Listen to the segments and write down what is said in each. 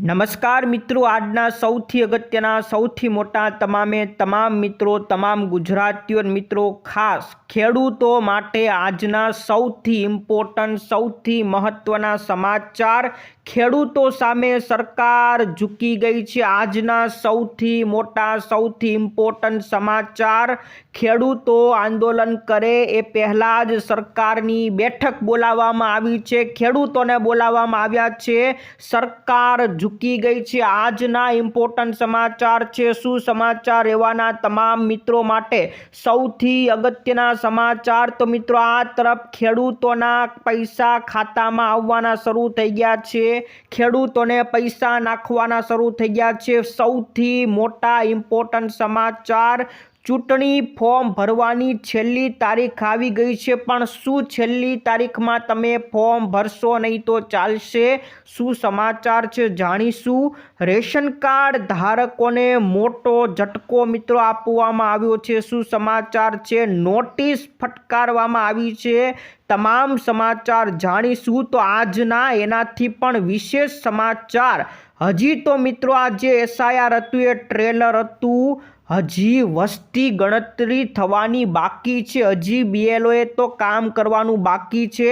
નમસ્કાર મિત્રો, આજના સૌથી અગત્યના, સૌથી મોટા તમામે તમામ મિત્રો, તમામ ગુજરાતીઓ મિત્રો, ખાસ ખેડૂતો માટે આજના સૌથી ઇમ્પોર્ટન્ટ સૌથી મહત્ત્વના સમાચાર ખેડૂતો સામે સરકાર ઝૂકી ગઈ છે. આજના સૌથી મોટા, સૌથી ઇમ્પોર્ટન્ટ સમાચાર ખેડૂતો આંદોલન કરે એ પહેલાં જ સરકારની બેઠક બોલાવવામાં આવી છે. ખેડૂતોને બોલાવવામાં આવ્યા છે. સરકાર ઝૂકી ગઈ છે. આજના ઇમ્પોર્ટન્ટ સમાચાર છે. શું સમાચાર રહેવાના તમામ મિત્રો માટે સૌથી અગત્યના સમાચાર? તો મિત્રો, આ તરફ ખેડૂતોના પૈસા ખાતામાં આવવાના શરૂ થઈ ગયા છે. ખેડૂતોને પૈસા નાખવાના શરૂ થઈ ગયા છે. સૌથી મોટા ઇમ્પોર્ટન્ટ સમાચાર ચૂંટણી ફોર્મ ભરવાની છેલ્લી તારીખ આવી ગઈ છે, પણ શું છેલ્લી તારીખમાં તમે ફોર્મ ભરશો નહીં તો ચાલશે? શું સમાચાર છે જાણીશું? રેશન કાર્ડ ધારકોને મોટો ઝટકો મિત્રો આપવામાં આવ્યો છે. શું સમાચાર છે? નોટિસ ફટકારવામાં આવી છે. તમામ સમાચાર જાણીશું. તો આજના એનાથી પણ વિશેષ સમાચાર. હજી તો મિત્રો આ જે એસઆઈઆર હતું, એ ટ્રેલર હતું. હજી વસ્તી ગણતરી થવાની બાકી છે. હજી બીએલઓએ તો કામ કરવાનું બાકી છે.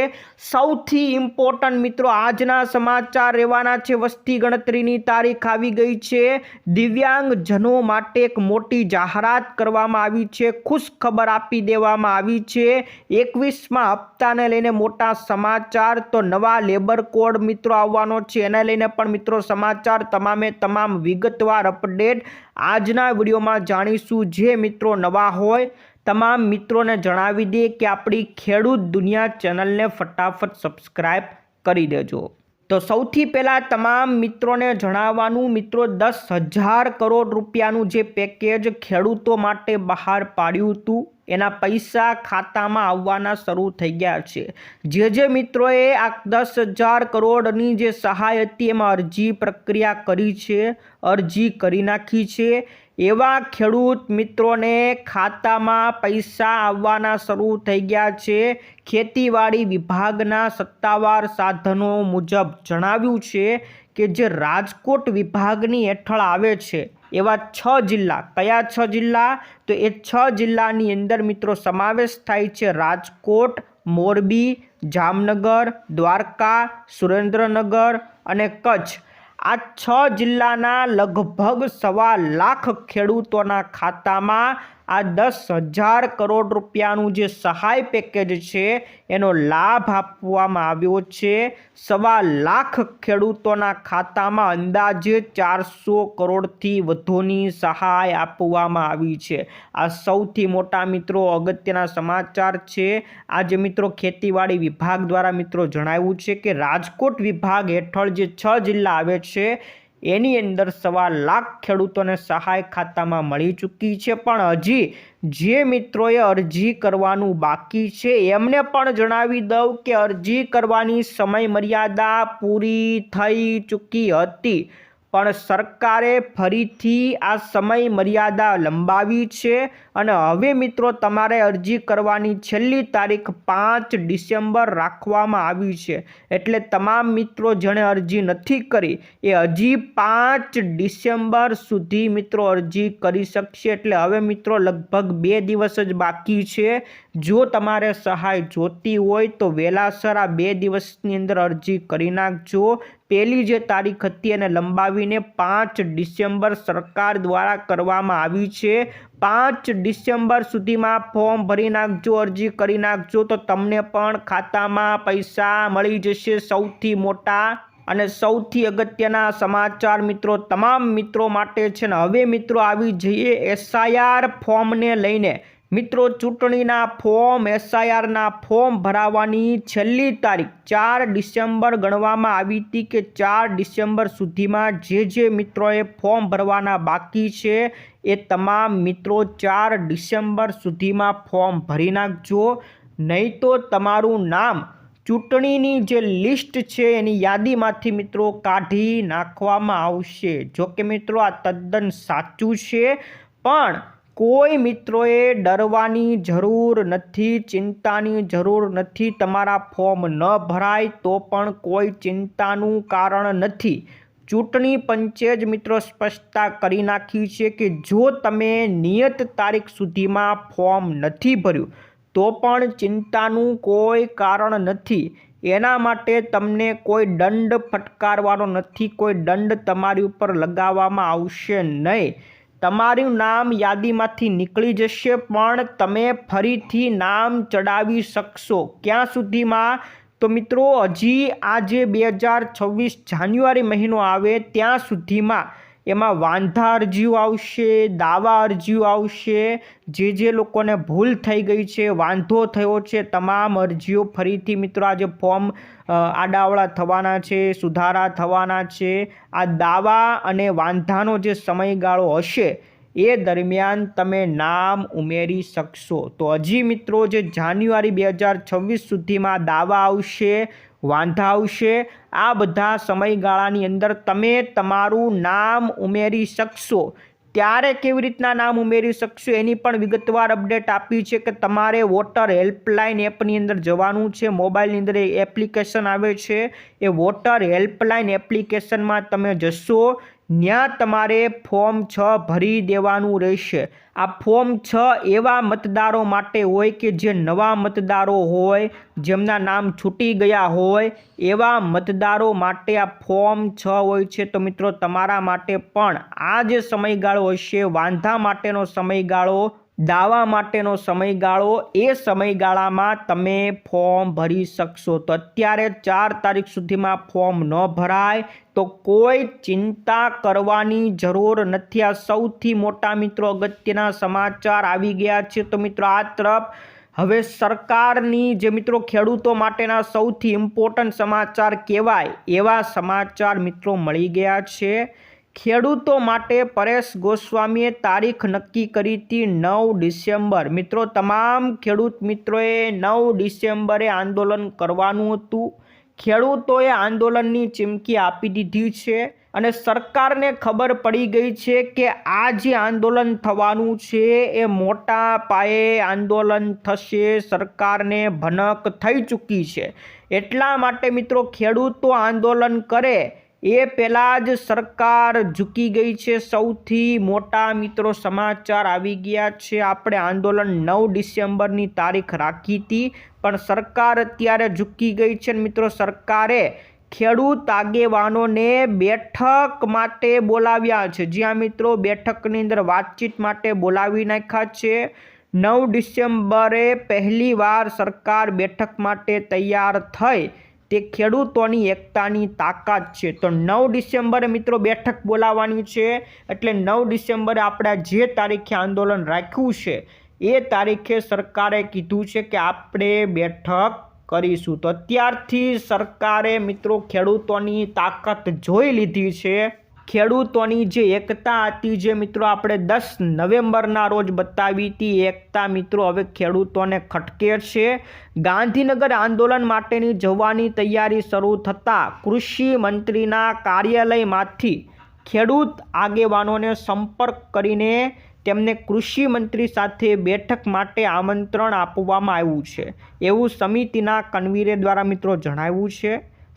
સૌથી ઇમ્પોર્ટન્ટ મિત્રો, આજના સમાચાર રહેવાના છે. વસ્તી ગણતરીની તારીખ આવી ગઈ છે. દિવ્યાંગજનો માટે એક મોટી જાહેરાત કરવામાં આવી છે. ખુશ ખબર આપી દેવામાં આવી છે. એકવીસમાં હપ્તાને લઈને મોટા સમાચાર તો નવા લેબર કોડ મિત્રો આવવાનો છે. એને લઈને પણ મિત્રો, સમાચાર તમામે તમામ વિગતવાર અપડેટ આજના વિડીયોમાં જાણીશું જે મિત્રો નવા હોય, તમામ મિત્રોને જણાવી દે કે આપણી ખેડૂત દુનિયા ચેનલને ફટાફટ સબસ્ક્રાઈબ કરી દેજો. તો સૌથી પહેલાં તમામ મિત્રોને જણાવવાનું, મિત્રો, દસ હજાર કરોડ રૂપિયાનું જે પેકેજ ખેડૂતો માટે બહાર પાડ્યું હતું એના પૈસા ખાતામાં આવવાના શરૂ થઈ ગયા છે. જે જે મિત્રોએ આ દસ હજાર કરોડની જે સહાય હતી, એમાં અરજી પ્રક્રિયા કરી છે, અરજી કરી નાખી છે. એવા ખેડૂત મિત્રોને ખાતામાં પૈસા આવવાના શરૂ થઈ ગયા છે. ખેતીવાડી વિભાગના સત્તાવાર સાધનો મુજબ જણાવ્યું છે કે જે રાજકોટ વિભાગની હેઠળ આવે છે એવા છ જિલ્લા. કયા છ જિલ્લા? તો એ છ જિલ્લાની અંદર મિત્રો સમાવેશ થાય છે રાજકોટ, મોરબી, જામનગર, દ્વારકા, સુરેન્દ્રનગર અને કચ્છ. આ છ જિલ્લાના લગભગ સવા લાખ ખેડૂતોના ખાતામાં આ દસ હજાર કરોડ રૂપિયાનું જે સહાય પેકેજ છે, એનો લાભ આપવામાં આવ્યો છે. સવા લાખ ખેડૂતોના ખાતામાં અંદાજે ચારસો કરોડથી વધુની સહાય આપવામાં આવી છે. આ સૌથી મોટા મિત્રો અગત્યના સમાચાર છે. આજે મિત્રો ખેતીવાડી વિભાગ દ્વારા મિત્રો જણાવ્યું છે કે રાજકોટ વિભાગ હેઠળ જે છ જિલ્લા આવે છે એની અંદર સવા લાખ ખેડૂતોને સહાય ખાતામાં મળી ચૂકી છે. પણ હજી જે મિત્રોએ અરજી કરવાનું બાકી છે, એમને પણ જણાવી દઉં કે અરજી કરવાની સમય મર્યાદા પૂરી થઈ ચૂકી હતી. પણ સરકારે ફરીથી આ સમય મર્યાદા લંબાવી છે. અને હવે મિત્રો તમારે અરજી કરવાની છેલ્લી તારીખ પાંચ ડિસેમ્બર રાખવામાં આવી છે. એટલે તમામ મિત્રો જેણે અરજી નથી કરી, એ હજી પાંચ ડિસેમ્બર સુધી મિત્રો અરજી કરી શકશે. એટલે હવે મિત્રો લગભગ બે દિવસ જ બાકી છે. જો તમારે સહાય જોતી હોય તો વહેલાસર આ બે દિવસની અંદર અરજી કરી નાખજો. પહેલી જે તારીખ હતી એને લંબાવીને પાંચ ડિસેમ્બર સરકાર દ્વારા કરવામાં આવી છે. પાંચ ડિસેમ્બર સુધીમાં ફોર્મ ભરી નાખજો, અરજી કરી નાખજો, તો તમને પણ ખાતામાં પૈસા મળી જશે સૌથી મોટા. અને સૌથી અગત્યના સમાચાર મિત્રો, તમામ મિત્રો માટે છે ને, હવે મિત્રો આવી જઈએ એસઆઈઆર ફોર્મને લઈને. મિત્રો, ચૂંટણીના ફોર્મ, એસઆઈઆરના ફોર્મ ભરાવાની છેલ્લી તારીખ ચાર ડિસેમ્બર ગણવામાં આવી હતી કે ચાર ડિસેમ્બર સુધીમાં જે જે મિત્રોએ ફોર્મ ભરવાના બાકી છે એ તમામ મિત્રો ચાર ડિસેમ્બર સુધીમાં ફોર્મ ભરી નાખજો. નહીં તો તમારું નામ ચૂંટણીની જે લિસ્ટ છે એની યાદીમાંથી મિત્રો કાઢી નાખવામાં આવશે. જો કે મિત્રો, આ તદ્દન સાચું છે. પણ કોઈ મિત્રોએ ડરવાની જરૂર નથી, ચિંતાની જરૂર નથી, તમારા ફોર્મ ન ભરાય તો પણ કોઈ ચિંતાનું કારણ નથી. ચૂંટણી પંચે જ મિત્રો સ્પષ્ટતા કરી નાખી છે કે જો તમે નિયત તારીખ સુધીમાં ફોર્મ નથી ભર્યું, તો પણ ચિંતાનું કોઈ કારણ નથી. એના માટે તમને કોઈ દંડ ફટકારવાનો નથી, કોઈ દંડ તમારી ઉપર લગાવવામાં આવશે નહીં. તમારું નામ યાદીમાંથી નીકળી જશે, પણ તમે ફરીથી નામ ચડાવી શકશો. ક્યાં સુધીમાં? તો મિત્રો, હજી આજે બે હજાર છવ્વીસ જાન્યુઆરી મહિનો આવે ત્યાં સુધીમાં એમાં વાંધા અરજીઓ આવશે, દાવા અરજીઓ આવશે, જે જે લોકોને ભૂલ થઈ ગઈ છે, વાંધો થયો છે, તમામ અરજીઓ ફરીથી મિત્રો આજે ફોર્મ આડાવડા થવાના છે, સુધારા થવાના છે. આ દાવા અને વાંધાનો જે સમયગાળો હશે, એ દરમિયાન તમે નામ ઉમેરી શકશો. તો હજી મિત્રો જે જાન્યુઆરી બે હજાર છવ્વીસ સુધીમાં દાવા આવશે વાંધા આવશે આ બધા સમયગાળાની અંદર તમે તમારું નામ ઉમેરી શકશો. ત્યારે કેવી રીતના નામ ઉમેરી શકશો એની પણ વિગતવાર અપડેટ આપી છે કે તમારે વોટર હેલ્પલાઇન એપની અંદર જવાનું છે. મોબાઈલની અંદર એપ્લિકેશન આવે છે. એ વોટર હેલ્પલાઇન એપ્લિકેશનમાં તમે જશો. ત્યાં તમારે ફોર્મ છ ભરી દેવાનું રહેશે. આ ફોર્મ છ એવા મતદારો માટે હોય કે જે નવા મતદારો હોય, જેમના નામ છૂટી ગયા હોય, એવા મતદારો માટે આ ફોર્મ છ હોય છે. તો મિત્રો, તમારા માટે પણ આ જે સમયગાળો હશે. વાંધા માટેનો સમયગાળો દાવા માટેનો સમયગાળો, એ સમયગાળામાં તમે ફોર્મ ભરી શકશો. તો અત્યારે ચાર તારીખ સુધીમાં ફોર્મ ન ભરાય તો કોઈ ચિંતા કરવાની જરૂર નથી. આ સૌથી મોટા મિત્રો અગત્યના સમાચાર આવી ગયા છે. તો મિત્રો, આ તરફ હવે સરકારની જે મિત્રો ખેડૂતો માટેના સૌથી ઇમ્પોર્ટન્ટ સમાચાર કહેવાય એવા સમાચાર મિત્રો મળી ગયા છે. ખેડૂતો માટે પરેશ ગોસ્વામીએ તારીખ નક્કી કરી હતી નવ ડિસેમ્બર. મિત્રો, તમામ ખેડૂત મિત્રોએ નવ ડિસેમ્બરે આંદોલન કરવાનું હતું. ખેડૂતોએ આંદોલનની ચીમકી આપી દીધી છે અને સરકારને ખબર પડી ગઈ છે કે આ જે આંદોલન થવાનું છે એ મોટા પાયે આંદોલન થશે, સરકારને ભનક થઈ ચૂકી છે. એટલા માટે મિત્રો, ખેડૂતો આંદોલન કરે એ પહેલાં જ સરકાર ઝૂકી ગઈ છે. સૌથી મોટા મિત્રો સમાચાર આવી ગયા છે. આપણે આંદોલન નવ ડિસેમ્બરની તારીખ રાખી હતી, પણ સરકાર અત્યારે ઝૂકી ગઈ છે મિત્રો સરકારે ખેડૂત આગેવાનોને બેઠક માટે બોલાવ્યા છે. જ્યાં મિત્રો બેઠકની અંદર વાતચીત માટે બોલાવી નાખ્યા છે. નવ ડિસેમ્બરે પહેલીવાર સરકાર બેઠક માટે તૈયાર થઈ. તે ખેડૂતોની એકતાની તાકાત છે. તો નવ ડિસેમ્બરે મિત્રો બેઠક બોલાવવાની છે. એટલે નવ ડિસેમ્બરે આપણે જે તારીખે આંદોલન રાખ્યું છે, એ તારીખે સરકારે કીધું છે કે આપણે બેઠક કરીશું. તો અત્યારથી સરકારે મિત્રો ખેડૂતોની તાકાત જોઈ લીધી છે. ખેડૂતોની જે એકતા હતી જે મિત્રો આપણે દસ નવેમ્બરના રોજ બતાવી હતી એકતા મિત્રો હવે ખેડૂતોને ખટકે છે ગાંધીનગર આંદોલન માટેની જવાની તૈયારી શરૂ થતાં કૃષિ મંત્રીના કાર્યાલયમાંથી ખેડૂત આગેવાનોને સંપર્ક કરીને તેમને કૃષિ મંત્રી સાથે બેઠક માટે આમંત્રણ આપવામાં આવ્યું છે. એવું સમિતિના કન્વીરે દ્વારા મિત્રો જણાવ્યું છે.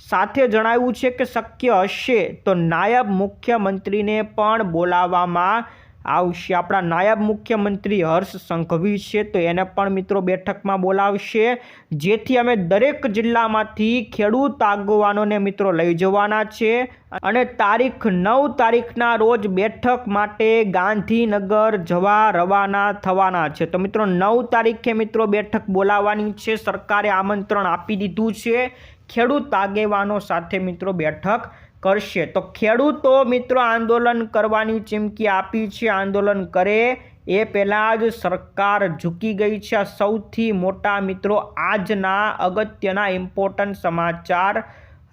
સાથે જણાવ્યું છે કે શક્ય હશે તો નાયબ મુખ્યમંત્રીને પણ બોલાવવામાં આવશે આપણા નાયબ મુખ્યમંત્રી હર્ષ સંઘવી છે, તો એને પણ મિત્રો બેઠકમાં બોલાવશે. જેથી અમે દરેક જિલ્લામાંથી ખેડૂત આગેવાનોને મિત્રો લઈ જવાના છે. અને તારીખ નવ તારીખના રોજ બેઠક માટે ગાંધીનગર જવા રવાના થવાના છે. તો મિત્રો નવ તારીખે મિત્રો બેઠક બોલાવવાની છે. સરકારે આમંત્રણ આપી દીધું છે. ખેડૂત આગેવાનો સાથે મિત્રો બેઠક કરશે. તો ખેડૂતો મિત્રો આંદોલન કરવાની ચીમકી આપી છે. આંદોલન કરે એ પહેલાં જ સરકાર ઝૂકી ગઈ છે. સૌથી મોટા મિત્રો આજના અગત્યના ઇમ્પોર્ટન્ટ સમાચાર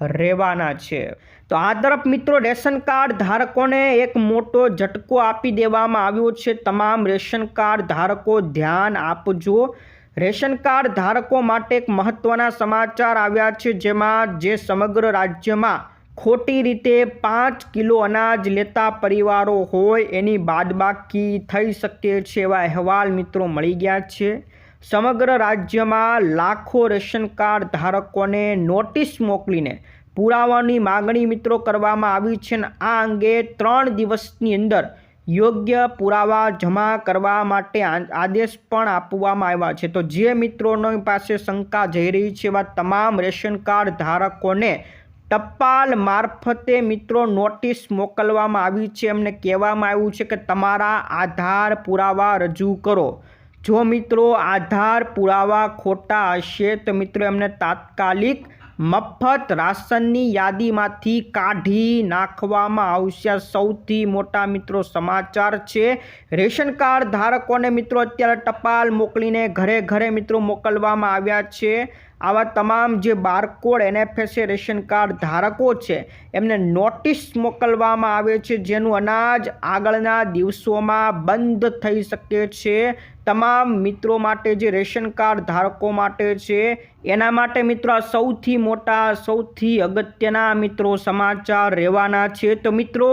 રહેવાના છે. તો આ તરફ મિત્રો રેશન કાર્ડ ધારકોને એક મોટો ઝટકો આપી દેવામાં આવ્યો છે. તમામ રેશન કાર્ડ ધારકો ધ્યાન આપજો. રેશન કાર્ડ ધારકો માટે એક મહત્ત્વના સમાચાર આવ્યા છે. જેમાં જે સમગ્ર રાજ્યમાં ખોટી રીતે પાંચ કિલો અનાજ લેતા પરિવારો હોય એની બાદબાકી થઈ શકે છે એવા અહેવાલ મિત્રો મળી ગયા છે. સમગ્ર રાજ્યમાં લાખો રેશન કાર્ડ ધારકોને નોટિસ મોકલીને પુરાવાની માગણી મિત્રો કરવામાં આવી છે અને આ અંગે ત્રણ દિવસની અંદર યોગ્ય પુરાવા જમા કરવા માટે આદેશ પણ આપવામાં આવ્યા છે. તો જે મિત્રોની પાસે શંકા જઈ રહી છે એવા તમામ રેશન કાર્ડ ધારકોને ટપાલ મારફતે મિત્રો નોટિસ મોકલવામાં આવી છે. એમને કહેવામાં આવ્યું છે કે તમારા આધાર પુરાવા રજૂ કરો. જો મિત્રો આધાર પુરાવા ખોટા હશે તો મિત્રો એમને તાત્કાલિક મફત રાશનની યાદીમાંથી કાઢી નાખવામાં આવશે. સૌથી મોટા મિત્રો સમાચાર છે. રેશન કાર્ડ ધારકોને મિત્રો અત્યારે ટપાલ મોકલીને ઘરે ઘરે મિત્રો મોકલવામાં આવ્યા છે. આવા તમામ જે બારકોડ એનએફએસએ રેશન કાર્ડ ધારકો છે, એમને નોટિસ મોકલવામાં આવે છે, જેનું અનાજ આગળના દિવસોમાં બંધ થઈ શકે છે. તમામ મિત્રો માટે જે રેશન કાર્ડ ધારકો માટે છે, એના માટે મિત્રો આ સૌથી મોટા, સૌથી અગત્યના મિત્રો સમાચાર રહેવાના છે. તો મિત્રો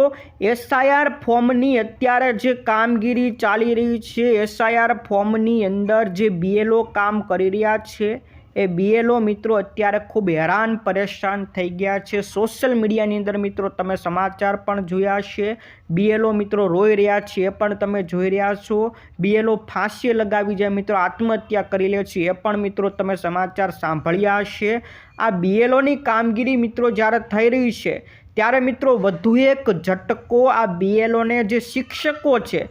એસઆઈઆર ફોર્મની અત્યારે જે કામગીરી ચાલી રહી છે એસઆઈઆર ફોર્મની અંદર જે બીએલઓ કામ કરી રહ્યા છે એ બીએલઓ મિત્રો અત્યારે ખૂબ હેરાન, પરેશાન થઈ ગયા છે. સોશિયલ મીડિયાની અંદર મિત્રો તમે સમાચાર પણ જોયા છે. બીએલઓ મિત્રો રોઈ રહ્યા છે, એ પણ તમે જોઈ રહ્યા છો. બીએલઓ ફાંસી લગાવી જાય મિત્રો આત્મહત્યા કરી લે છે, એ પણ મિત્રો તમે સમાચાર સાંભળ્યા હશે. આ બીએલઓની કામગીરી મિત્રો જ્યારે થઈ રહી છે, ત્યારે મિત્રો વધુ એક ઝટકો આ બીએલઓને જે શિક્ષકો છે,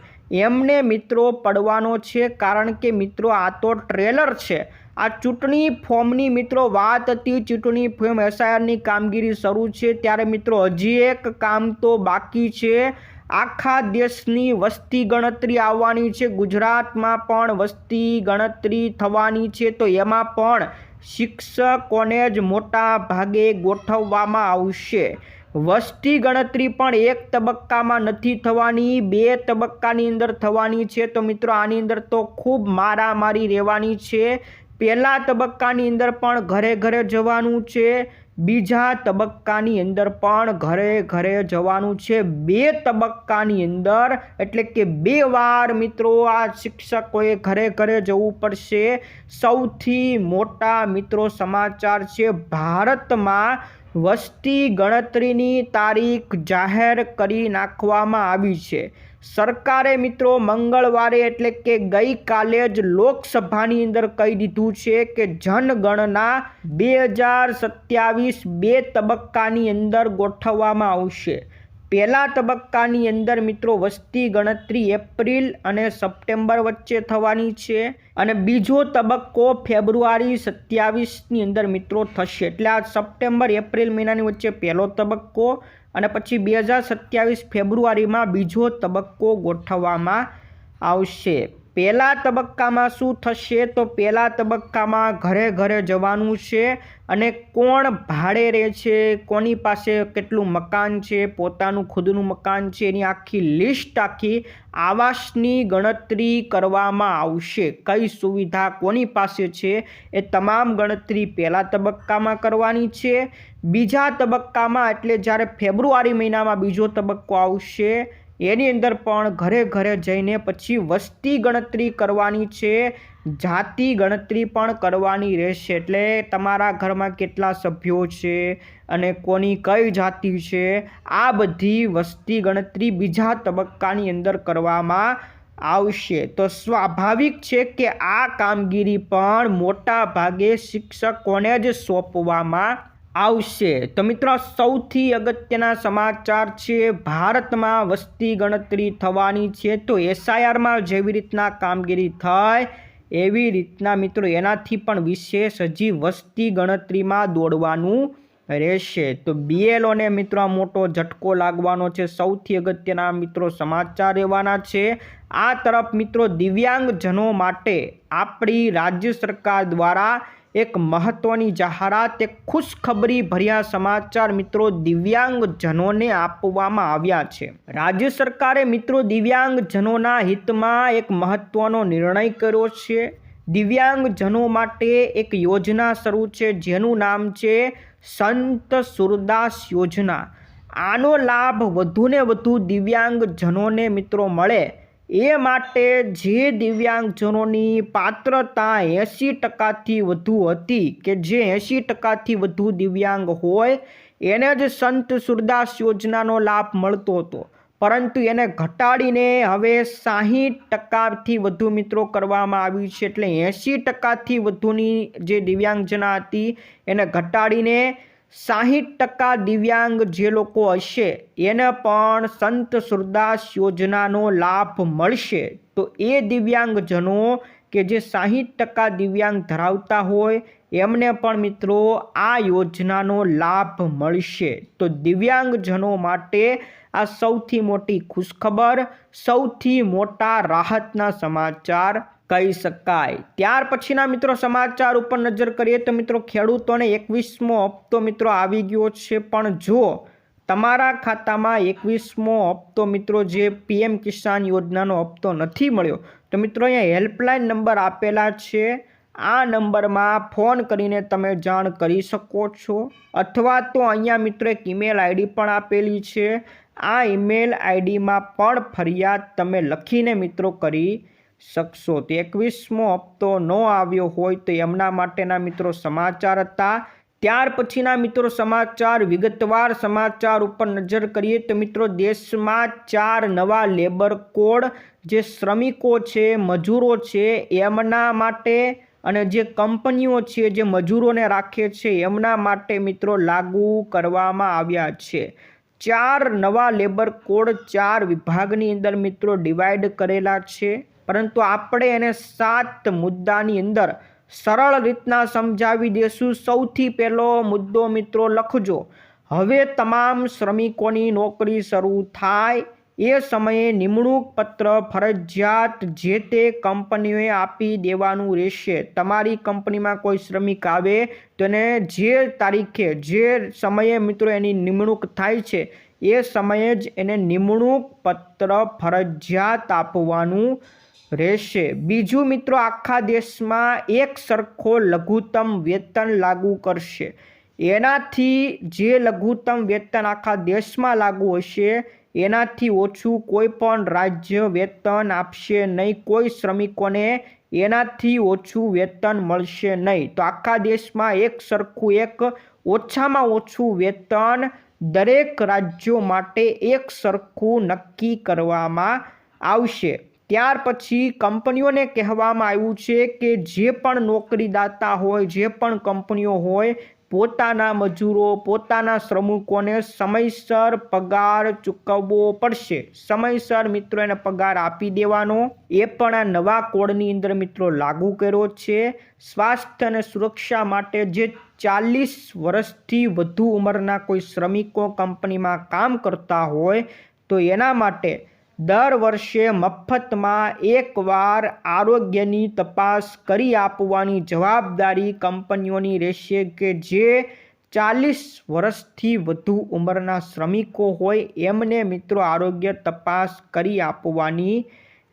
એમને મિત્રો પડવાનો છે, કારણ કે મિત્રો આ તો ટ્રેલર છે. આ ચૂંટણી ફોર્મની મિત્રો વાત હતી. ચૂંટણી ફોર્મ એસઆઈઆરની કામગીરી શરૂ છે. ત્યારે મિત્રો હજી એક કામ તો બાકી છે. આખા દેશની વસ્તી ગણતરી આવવાની છે. ગુજરાતમાં પણ વસ્તી ગણતરી થવાની છે. તો એમાં પણ શિક્ષકોને જ મોટા ભાગે ગોઠવવામાં આવશે. વસ્તી ગણતરી પણ એક તબક્કામાં નથી થવાની, બે તબક્કાની અંદર થવાની છે. તો મિત્રો આની અંદર તો ખૂબ મારામારી રહેવાની છે. પહેલા તબક્કાની અંદર પણ ઘરે ઘરે જવાનું છે. બીજા તબક્કાની અંદર પણ ઘરે ઘરે જવાનું છે. બે તબક્કાની અંદર, એટલે કે બે વાર મિત્રો આ શિક્ષકોએ ઘરે ઘરે જવું પડશે. સૌથી મોટા મિત્રો સમાચાર છે, ભારતમાં વસ્તી ગણતરીની તારીખ જાહેર કરી નાખવામાં આવી છે. સરકારે મિત્રો મંગળવારે એટલે કે ગઈકાલે જ લોકસભાની અંદર કહી દીધું છે કે જનગણના બે હજાર સત્યાવીસ બે તબક્કાની અંદર ગોઠવવામાં આવશે. પહેલા તબક્કાની અંદર મિત્રો વસ્તી ગણતરી એપ્રિલ અને સપ્ટેમ્બર વચ્ચે થવાની છે અને બીજો તબક્કો ફેબ્રુઆરી સત્યાવીસની અંદર મિત્રો થશે. એટલે આ સપ્ટેમ્બર, એપ્રિલ મહિનાની વચ્ચે પહેલો તબક્કો અને પછી બે હજાર સત્યાવીસ ફેબ્રુઆરીમાં બીજો તબક્કો ગોઠવવામાં આવશે. પહેલા તબક્કામાં શું થશે? તો પહેલા તબક્કામાં ઘરે ઘરે જવાનું છે અને કોણ ભાડે રહે છે? કોની પાસે કેટલું મકાન છે? પોતાનું ખુદનું મકાન છે? એની આખી લિસ્ટ આખી આવાસની ગણતરી કરવામાં આવશે. કઈ સુવિધા કોની પાસે છે? એ તમામ ગણતરી પહેલા તબક્કામાં કરવાની છે. બીજા તબક્કામાં એટલે જ્યારે ફેબ્રુઆરી મહિનામાં બીજો તબક્કો આવશે એની અંદર પણ ઘરે ઘરે જઈને પછી વસ્તી ગણતરી કરવાની છે, જાતિ ગણતરી પણ કરવાની રહેશે. એટલે તમારા ઘરમાં કેટલા સભ્યો છે અને કોની કઈ જાતિ છે, આ બધી વસ્તી ગણતરી બીજા તબક્કાની અંદર કરવામાં આવશે. તો સ્વાભાવિક છે કે આ કામગીરી પણ મોટા ભાગે શિક્ષકોને જ સોંપવામાં આવશે. તો મિત્રો, સૌથી અગત્યના સમાચાર છે, ભારતમાં વસ્તી ગણતરી થવાની છે. તો એસઆઈઆરમાં જેવી રીતના કામગીરી થાય, એવી રીતના મિત્રો, એનાથી પણ વિશેષ હજી વસ્તી ગણતરીમાં દોડવાનું રહેશે. તો બીએલઓને મિત્રો મોટો ઝટકો લાગવાનો છે. સૌથી અગત્યના મિત્રો, સમાચાર રહેવાના છે. આ તરફ મિત્રો, દિવ્યાંગજનો માટે આપણી રાજ્ય સરકાર દ્વારા એક મહત્વની જાહેરાત, એક ખુશખબરી ભર્યા સમાચાર મિત્રો દિવ્યાંગજનોને આપવામાં આવ્યા છે. રાજ્ય સરકારે મિત્રો દિવ્યાંગજનોના હિતમાં એક મહત્વનો નિર્ણય કર્યો છે. દિવ્યાંગજનો માટે એક યોજના શરૂ છે, જેનું નામ છે સંત સુરદાસ યોજના. આનો લાભ વધુને વધુ દિવ્યાંગજનોને મિત્રો મળે. એ માટે જે દિવ્યાંગજનોની પાત્રતા એંસી ટકાથી વધુ હતી કે જે એંસી ટકાથી વધુ દિવ્યાંગ હોય, એને જ સંત સુરદાસ યોજનાનો લાભ મળતો હતો. પરંતુ એને ઘટાડીને હવે સાહીઠ ટકાથી વધુ મિત્રો કરવામાં આવ્યું છે. એટલે એંશી ટકાથી વધુની જે દિવ્યાંગજના હતી, એને ઘટાડીને સાહીઠ ટકા દિવ્યાંગ જે લોકો હશે, એને પણ સંત સુરદાસ યોજનાનો લાભ મળશે. તો એ દિવ્યાંગજનો કે જે સાહીઠ ટકા દિવ્યાંગ ધરાવતા હોય, એમને પણ મિત્રો આ યોજનાનો લાભ મળશે. તો દિવ્યાંગજનો માટે આ સૌથી મોટી ખુશખબર, સૌથી મોટા રાહતના સમાચાર કહી શકાય. ત્યાર પછીના મિત્રો સમાચાર ઉપર નજર કરીએ તો મિત્રો ખેડૂતોને એકવીસમો હપ્તો મિત્રો આવી ગયો છે. પણ જો તમારા ખાતામાં એકવીસમો હપ્તો મિત્રો જે પીએમ કિસાન યોજનાનો હપ્તો નથી મળ્યો, તો મિત્રો અહીંયા હેલ્પલાઇન નંબર આપેલા છે. આ નંબરમાં ફોન કરીને તમે જાણ કરી શકો છો. અથવા તો અહીંયા મિત્રો એક ઈમેલ આઈડી પણ આપેલી છે. આ ઈમેલ આઈડીમાં પણ ફરિયાદ તમે લખીને મિત્રો કરી શકશો તો એકવીસમો હપ્તો ન આવ્યો હોય તો એમના માટેના મિત્રો સમાચાર હતા. ત્યાર પછીના મિત્રો સમાચાર, વિગતવાર સમાચાર ઉપર નજર કરીએ તો મિત્રો દેશમાં ચાર નવા લેબર કોડ, જે શ્રમિકો છે, મજૂરો છે, એમના માટે અને જે કંપનીઓ છે, જે મજૂરોને રાખે છે, એમના માટે મિત્રો લાગુ કરવામાં આવ્યા છે. ચાર નવા લેબર કોડ ચાર વિભાગની અંદર મિત્રો ડિવાઈડ કરેલા છે. પરંતુ આપણે એને સાત મુદ્દાની અંદર સરળ રીતના સમજાવી દેશું. સૌથી પહેલો મુદ્દો મિત્રો લખજો. હવે તમામ શ્રમિકોની નોકરી શરૂ થાય. એ સમયે નિમણૂક પત્ર, ફરજિયાત જે તે કંપનીઓએ આપી દેવાનું રહેશે. તમારી કંપનીમાં કોઈ શ્રમિક આવે તો એને જે તારીખે, જે સમયે મિત્રો એની નિમણૂક થાય છે, એ સમયે જ એને નિમણૂક પત્ર, ફરજિયાત આપવાનું રહેશે. બીજું મિત્રો, આખા દેશમાં એક સરખો લઘુત્તમ વેતન લાગુ કરશે. એનાથી જે લઘુત્તમ વેતન આખા દેશમાં લાગુ હશે, એનાથી ઓછું કોઈ પણ રાજ્ય વેતન આપશે નહીં. કોઈ શ્રમિકોને એનાથી ઓછું વેતન મળશે નહીં. તો આખા દેશમાં એક સરખું, એક ઓછામાં ઓછું વેતન દરેક રાજ્યો માટે એક સરખું નક્કી કરવામાં આવશે. ત્યાર પછી કંપનીઓને કહેવામાં આવ્યું છે કે જે પણ નોકરીદાતા હોય, જે પણ કંપનીઓ હોય, પોતાના મજૂરો, પોતાના શ્રમિકોને સમયસર પગાર ચૂકવવો પડશે. સમયસર મિત્રો એને પગાર આપી દેવાનો. એ પણ આ નવા કોડની અંદર મિત્રો લાગુ કર્યો છે. સ્વાસ્થ્ય અને સુરક્ષા માટે જે ચાલીસ વર્ષથી વધુ ઉંમરના કોઈ શ્રમિકો કંપનીમાં કામ કરતા હોય, તો એના માટે દર વર્ષે મફતમાં એકવાર આરોગ્યની તપાસ કરી આપવાની જવાબદારી કંપનીઓની રહેશે કે જે ચાલીસ વર્ષથી વધુ ઉંમરના શ્રમિકો હોય એમને મિત્રો આરોગ્ય તપાસ કરી આપવાની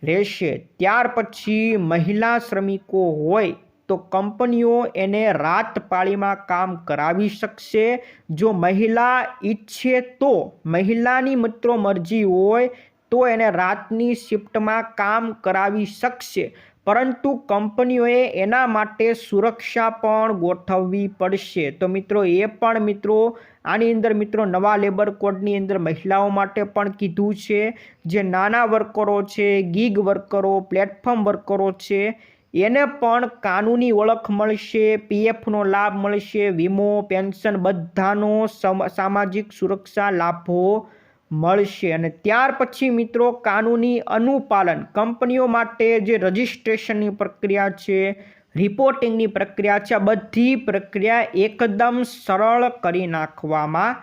રહેશે. ત્યાર પછી મહિલા શ્રમિકો હોય તો કંપનીઓ એને રાત પાળીમાં કામ કરાવી શકશે. જો મહિલા ઈચ્છે તો મહિલાની મિત્રો મરજી હોય તો એને રાતની શિફ્ટમાં કામ કરાવી શકશે. પરંતુ કંપનીઓએ એના માટે સુરક્ષા પણ ગોઠવવી પડશે. તો મિત્રો, એ પણ મિત્રો, આની અંદર મિત્રો નવા લેબર કોડની અંદર મહિલાઓ માટે પણ કીધું છે. જે નાના વર્કરો છે, ગીગ વર્કરો, પ્લેટફોર્મ વર્કરો છે, એને પણ કાનૂની ઓળખ મળશે, પીએફનો લાભ મળશે, વીમો, પેન્શન બધાનો સામાજિક સુરક્ષા લાભો મળશે અને ત્યાર પછી મિત્રો કાનૂની અનુપાલન કંપનીઓ માટે જે રજિસ્ટ્રેશનની પ્રક્રિયા છે, રિપોર્ટિંગની પ્રક્રિયા છે, આ બધી પ્રક્રિયા એકદમ સરળ કરી નાખવામાં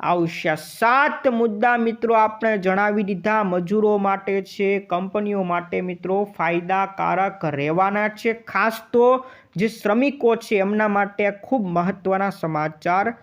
આવશે. સાત મુદ્દા મિત્રો આપણે જણાવી દીધા. મજૂરો માટે છે, કંપનીઓ માટે મિત્રો ફાયદાકારક રહેવાના છે. ખાસ તો જે શ્રમિકો છે, એમના માટે ખૂબ મહત્ત્વના સમાચાર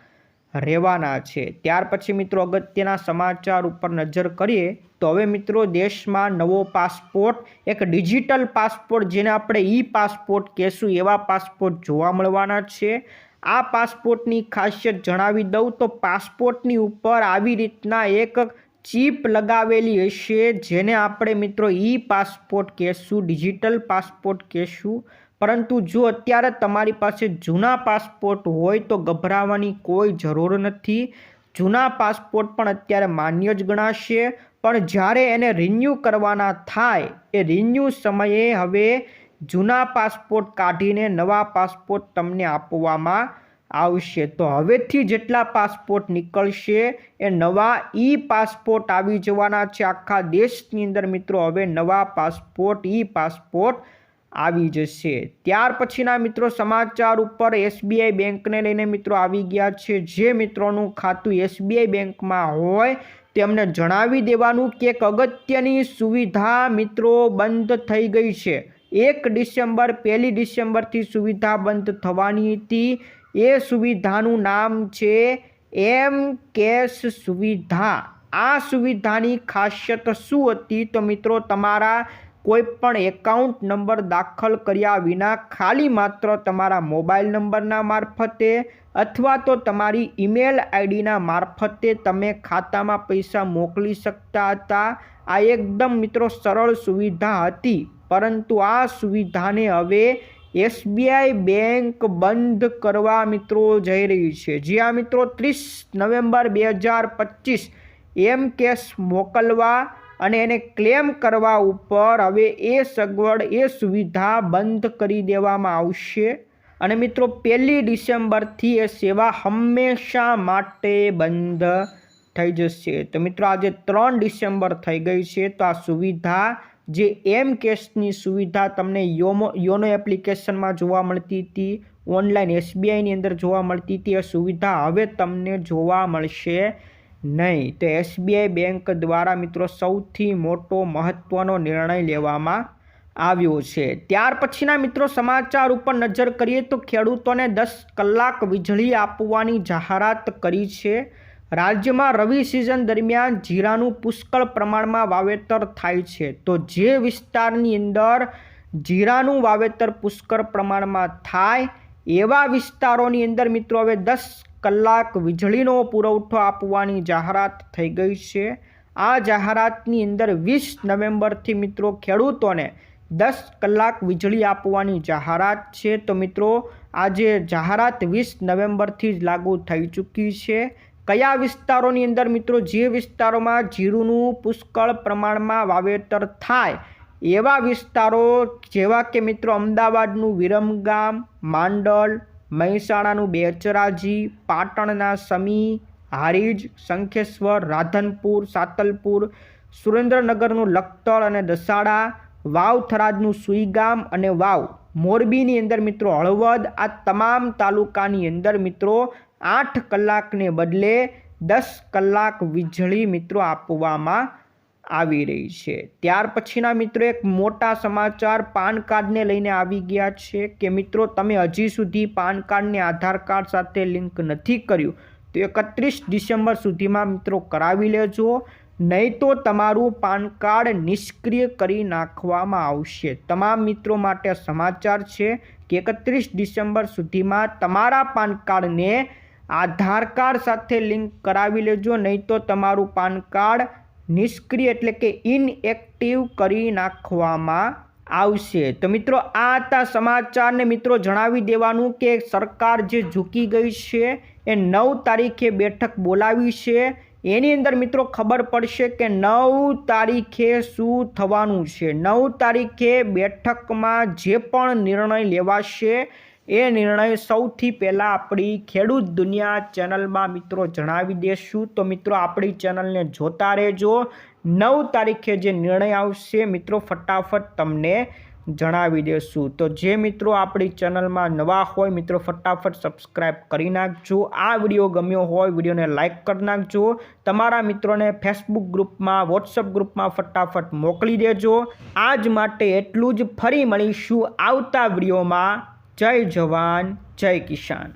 રહેવાના છે. ત્યાર પછી મિત્રો અગત્યના સમાચાર ઉપર નજર કરીએ તો હવે મિત્રો દેશમાં નવો પાસપોર્ટ, એક ડિજિટલ પાસપોર્ટ જેને આપણે ઈ પાસપોર્ટ કહેશું, એવા પાસપોર્ટ જોવા મળવાના છે. આ પાસપોર્ટની ખાસિયત જણાવી દઉં તો પાસપોર્ટની ઉપર આવી રીતના એક ચીપ લગાવેલી હશે, જેને આપણે મિત્રો ઈ પાસપોર્ટ કહેશું, ડિજિટલ પાસપોર્ટ કહેશું. પરંતુ જો અત્યારે તમારી પાસે જૂના પાસપોર્ટ હોય તો ગભરાવાની કોઈ જરૂર નથી. જૂના પાસપોર્ટ પણ અત્યારે માન્ય જ ગણાશે. પણ જ્યારે એને રિન્યૂ કરવાના થાય, એ રિન્યૂ સમયે હવે જૂના પાસપોર્ટ કાઢીને નવા પાસપોર્ટ તમને આપવામાં આવશે. તો હવેથી જેટલા પાસપોર્ટ નીકળશે એ નવા ઈ પાસપોર્ટ આવી જવાના છે. આખા દેશની અંદર મિત્રો હવે નવા પાસપોર્ટ, ઈ પાસપોર્ટ આવી જશે. ત્યાર પછીના મિત્રો સમાચાર ઉપર એસબીઆઈ બેંકને લઈને મિત્રો આવી ગયા છે. જે મિત્રોનું ખાતું એસબીઆઈ બેંકમાં હોય તેમને જણાવી દેવાનું કે એક અગત્યની સુવિધા મિત્રો બંધ થઈ ગઈ છે. એક ડિસેમ્બર, પહેલી ડિસેમ્બરથી સુવિધા બંધ થવાની હતી. એ સુવિધાનું નામ છે એમ કેશ સુવિધા. આ સુવિધાની ખાસિયત શું હતી? તો મિત્રો, તમારા કોઈ પણ એકાઉન્ટ નંબર દાખલ કર્યા વિના ખાલી માત્ર તમારા મોબાઈલ નંબરના મારફતે અથવા તો તમારી ઈમેલ આઈડીના મારફતે તમે ખાતામાં પૈસા મોકલી શકતા હતા? આ એકદમ મિત્રો સરળ સુવિધા હતી. પરંતુ આ સુવિધાને હવે એસબીઆઈ બેંક બંધ કરવા મિત્રો જઈ રહી છે. જ્યાં મિત્રો, ત્રીસ નવેમ્બર બે હજાર પચીસ એમ કેસ મોકલવા અને એને ક્લેમ કરવા ઉપર હવે એ સગવડ, એ સુવિધા બંધ કરી દેવામાં આવશે. અને મિત્રો, પહેલી ડિસેમ્બરથી એ સેવા હંમેશા માટે બંધ થઈ જશે. તો મિત્રો, આજે ત્રણ ડિસેમ્બર થઈ ગઈ છે, તો આ સુવિધા જે એમ કેશની સુવિધા તમને યોમો, યોનો એપ્લિકેશનમાં જોવા મળતી હતી ઓનલાઈન એસબીઆઈની અંદર જોવા મળતી હતી એ સુવિધા હવે તમને જોવા મળશે નહીં. તો એસબીઆઈ બેંક દ્વારા મિત્રો સૌથી મોટો મહત્ત્વનો નિર્ણય લેવામાં આવ્યો છે. ત્યાર પછીના મિત્રો સમાચાર ઉપર નજર કરીએ તો ખેડૂતોને દસ કલાક વીજળી આપવાની જાહેરાત કરી છે. રાજ્યમાં રવિ સિઝન દરમિયાન જીરાનું પુષ્કળ પ્રમાણમાં વાવેતર થાય છે. તો જે વિસ્તારની અંદર જીરાનું વાવેતર પુષ્કળ પ્રમાણમાં થાય, એવા વિસ્તારોની અંદર મિત્રો હવે દસ કલાક વીજળીનો પુરવઠો આપવાની જાહેરાત થઈ ગઈ છે. આ જાહેરાતની અંદર વીસ નવેમ્બરથી મિત્રો ખેડૂતોને દસ કલાક વીજળી આપવાની જાહેરાત છે. તો મિત્રો, આજે જાહેરાત વીસ નવેમ્બરથી જ લાગુ થઈ ચૂકી છે. કયા વિસ્તારોની અંદર મિત્રો જે વિસ્તારોમાં જીરુંનું પુષ્કળ પ્રમાણમાં વાવેતર થાય એવા વિસ્તારો જેવા કે મિત્રો અમદાવાદનું વિરમગામ, માંડલ, મહેસાણાનું બેચરાજી, પાટણના સમી, હારીજ, શંખેશ્વર, રાધનપુર, સાતલપુર, સુરેન્દ્રનગરનું લખતર અને દસાડા, વાવ થરાદનું સુઈગામ અને વાવ. મોરબીની અંદર મિત્રો હળવદ, આ તમામ તાલુકાની અંદર મિત્રો આઠ કલાકને બદલે દસ કલાક વીજળી મિત્રો આપવામાં આવી રહી છે. ત્યાર પછીના મિત્રો એક મોટા સમાચાર પાન કાર્ડને લઈને આવી ગયા છે કે મિત્રો તમે હજી સુધી પાન કાર્ડને આધાર કાર્ડ સાથે લિંક નથી કર્યું, તો એકત્રીસ ડિસેમ્બર સુધીમાં મિત્રો કરાવી લેજો. નહીં તો તમારું પાન કાર્ડ નિષ્ક્રિય કરી નાખવામાં આવશે. તમામ મિત્રો માટે સમાચાર છે કે એકત્રીસ ડિસેમ્બર સુધીમાં તમારા પાન કાર્ડને આધાર કાર્ડ સાથે લિંક કરાવી લેજો, નહીં તો તમારું પાન કાર્ડ નિષ્ક્રિય એટલે કે ઇનએક્ટિવ કરી નાખવામાં આવશે. તો મિત્રો, આ હતા સમાચારને મિત્રો જણાવી દેવાનું કે સરકાર જે ઝૂકી ગઈ છે, એ નવ તારીખે બેઠક બોલાવી છે. એની અંદર મિત્રો ખબર પડશે કે નવ તારીખે શું થવાનું છે. નવ તારીખે બેઠકમાં જે પણ નિર્ણય લેવાશે એ નિર્ણય સૌથી પહેલાં આપણી ખેડૂત દુનિયા ચેનલમાં મિત્રો જણાવી દેશું. તો મિત્રો, આપણી ચેનલને જોતા રહેજો. નવ તારીખે જે નિર્ણય આવશે મિત્રો, ફટાફટ તમને જણાવી દેશું. તો જે મિત્રો આપણી ચેનલમાં નવા હોય, મિત્રો, ફટાફટ સબસ્ક્રાઈબ કરી નાખજો. આ વીડિયો ગમ્યો હોય, વિડીયોને લાઇક કરી નાખજો. તમારા મિત્રોને ફેસબુક ગ્રુપમાં વોટ્સઅપ ગ્રુપમાં ફટાફટ મોકલી દેજો. આજ માટે એટલું જ. ફરી મળીશું આવતા વિડીયોમાં. જય જવાન જય કિસાન.